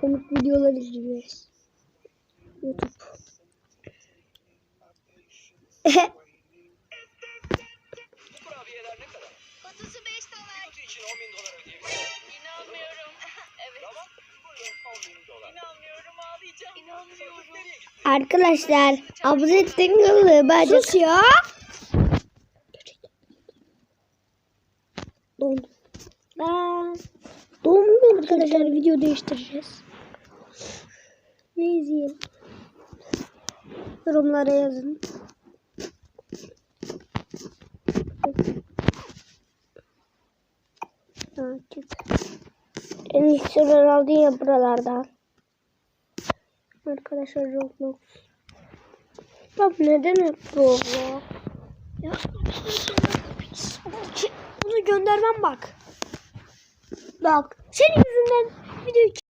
komik videolar izleyeceğiz. YouTube. Kurabiyeler ne kadar? Kutusu 5 dolar. Kutu için 10 bin dolar ödeyebilirim. İnanmıyorum. evet. Tamam. Buyurun 10 bin dolar. İnanmıyorum ağlayacağım. İnanmıyorum. Nereye gitti? Arkadaşlar abone ettiğiniz bence... Sus ya. Don. Donmuyor arkadaşlar video değiştireceğiz. Ne izleyelim? Yorumlara yazın. Ha, çık. En iyisi Ronaldinho buralardan. Arkadaşlar Roblox. Bak neden hep Roblox? Ya bunu göndermem bak. Bak senin yüzünden video